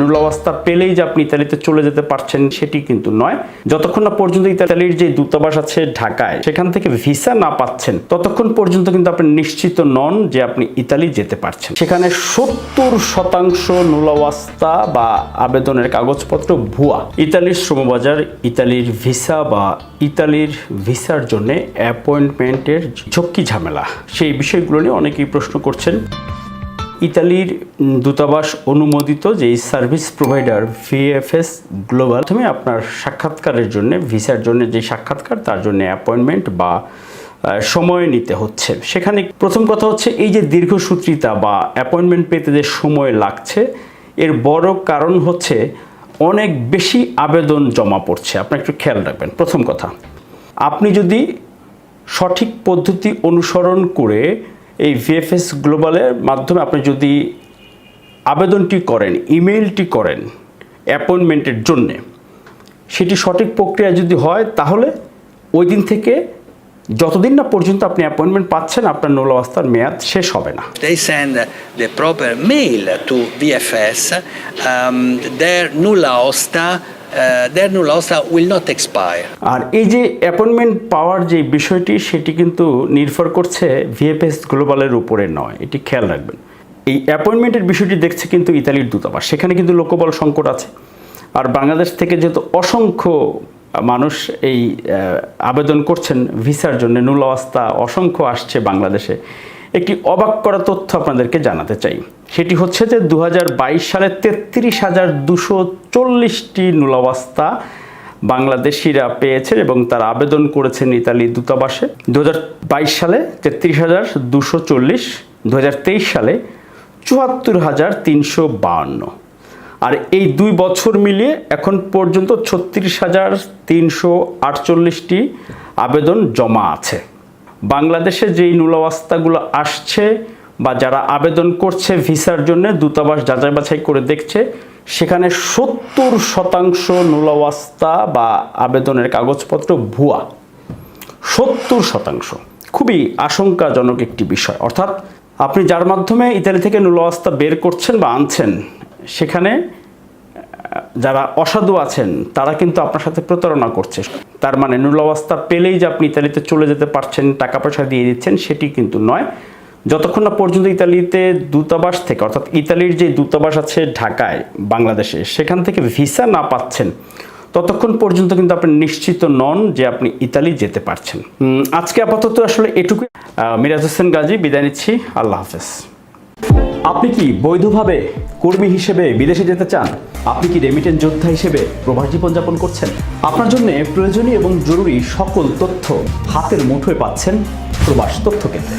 নুল অবস্থা পেলেই যে আপনি ইতালিতে চলে যেতে পারছেন, সেটি কিন্তু নয়। যতক্ষণ না পর্যন্ত ইতালির যে দূতাবাস আছে ঢাকায়, সেখান থেকে ভিসা না পাচ্ছেন, ততক্ষণ পর্যন্ত কিন্তু আপনি নিশ্চিত নন যে আপনি ইতালি যেতে পারছেন। সেখানে সত্তর শতাংশ নুলাওয়াস্তা বা আবেদনের কাগজপত্র ভুয়া। ইতালির শ্রমবাজার ইতালির ভিসা বা ইতালির ভিসার জন্য অ্যাপয়েন্টমেন্টের ঝক্কি ঝামেলা। সেই বিষয়গুলো নিয়ে অনেকেই প্রশ্ন করছেন। ইতালির দূতাবাস অনুমোদিত যে সার্ভিস প্রোভাইডার ভিএফএস গ্লোবাল প্রথমে আপনার সাক্ষাৎকারের জন্য, ভিসার জন্য যে সাক্ষাৎকার, তার জন্য অ্যাপয়েন্টমেন্ট বা সময় নিতে হচ্ছে। সেখানে প্রথম কথা হচ্ছে এই যে দীর্ঘসূত্রিতা বা অ্যাপয়েন্টমেন্ট পেতে যে সময় লাগছে, এর বড় কারণ হচ্ছে অনেক বেশি আবেদন জমা পড়ছে। আপনি একটু খেয়াল রাখবেন, প্রথম কথা। আপনি যদি সঠিক পদ্ধতি অনুসরণ করে এই ভিএফএস গ্লোবালের মাধ্যমে আপনি যদি আবেদনটি করেন ইমেইলটি করেন অ্যাপয়েন্টমেন্টের জন্যে সেটি সঠিক প্রক্রিয়া যদি হয় তাহলে ওই দিন থেকে যতদিন না পর্যন্ত আপনি অ্যাপয়েন্টমেন্ট পাচ্ছেন আপনার নৌল অবস্থার মেয়াদ শেষ হবে না They send the proper mail to VFS. Um, their nulla their osta will not expire. আর এই যে অ্যাপয়েন্টমেন্ট পাওয়ার যে বিষয়টি, সেটি কিন্তু নির্ভর করছে ভিএফএস গ্লোবালের উপরে নয়। এটি খেয়াল রাখবেন। এই অ্যাপয়েন্টমেন্টের বিষয়টি দেখছে কিন্তু ইতালির দূতাবাস। সেখানে কিন্তু লোকবল সংকট আছে। আর বাংলাদেশ থেকে যেহেতু অসংখ্য মানুষ এই আবেদন করছেন ভিসার জন্য, নুল অবস্থা অসংখ্য আসছে বাংলাদেশে। একটি অবাক করা তথ্য আপনাদেরকে জানাতে চাই। সেটি হচ্ছে যে দু হাজার বাইশ সালে তেত্রিশ হাজার দুশো চল্লিশটি নুলাবস্তা বাংলাদেশিরা পেয়েছেন এবং তারা আবেদন করেছেন ইতালি দূতাবাসে। দু হাজার বাইশ সালে তেত্রিশ হাজার দুশো চল্লিশ দু সালে চুয়াত্তর হাজার তিনশো বাহান্ন। আর এই দুই বছর মিলিয়ে এখন পর্যন্ত ছত্রিশ হাজার তিনশো আটচল্লিশটি আবেদন জমা আছে। বাংলাদেশে যেই নুলাবস্তাগুলো আসছে বা যারা আবেদন করছে ভিসার জন্য দূতাবাস যাচাই বাছাই করে দেখছে, সেখানে সত্তর শতাংশ নুলাবস্তা বা আবেদনের কাগজপত্র ভুয়া। সত্তর শতাংশ। খুবই আশঙ্কাজনক একটি বিষয়। অর্থাৎ আপনি যার মাধ্যমে ইতালি থেকে নুলাবস্তা বের করছেন বা আনছেন, সেখানে যারা অসাধু আছেন, তারা কিন্তু আপনার সাথে প্রতারণা করছে। তার মানে নুলাবস্তা পেলেই যে আপনি ইতালিতে চলে যেতে পারছেন, টাকা পয়সা দিয়ে দিচ্ছেন, সেটি কিন্তু নয়। যতক্ষণ না পর্যন্ত ইতালিতে দূতাবাস থেকে, অর্থাৎ ইতালির যে দূতাবাস আছে ঢাকায়, বাংলাদেশে, সেখান থেকে ভিসা না পাচ্ছেন, ততক্ষণ পর্যন্ত কিন্তু আপনি নিশ্চিত নন যে আপনি ইতালি যেতে পারছেন। আজকে আপাতত আসলে এটুকু। মিরাজ হোসেন গাজী, বিদায় নিচ্ছি। আল্লাহ হাফেজ। আপনি কি বৈধভাবে কর্মী হিসেবে বিদেশে যেতে চান? আপনি কি রেমিটেন্স যোদ্ধা হিসেবে প্রবাস জীবনযাপন করছেন? আপনার জন্য প্রয়োজনীয় এবং জরুরি সকল তথ্য হাতের মুঠোয় পাচ্ছেন প্রবাস তথ্য কেন্দ্রে।